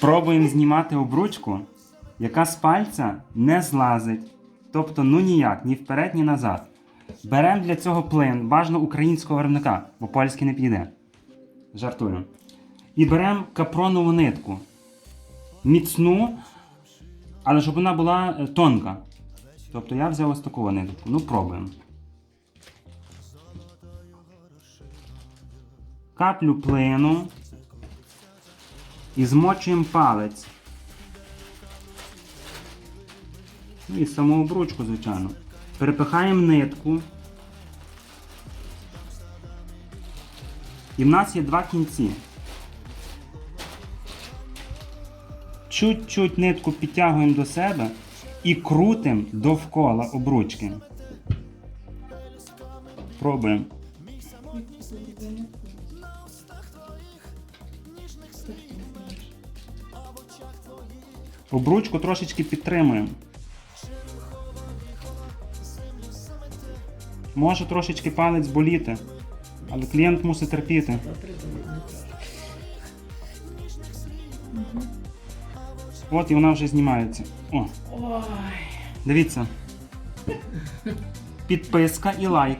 Пробуємо знімати обручку, яка з пальця не злазить. Тобто, ну ніяк, ні вперед, ні назад. Беремо для цього плин, бажано українського виробника, бо польський не піде. Жартую. І беремо капронову нитку. Міцну, але щоб вона була е, тонка. Тобто я взяв ось таку нитку. Ну, пробуємо. Каплю плину і змочуємо палець. Ну і саму обручку, звичайно. Перепихаємо нитку. І в нас є два кінці. Чуть-чуть нитку підтягуємо до себе і крутимо довкола обручки. Пробуємо. Обручку трошечки підтримуємо. Може трошечки палець боліти, але клієнт мусить терпіти. От і вона вже знімається. О, дивіться. Підписка і лайк.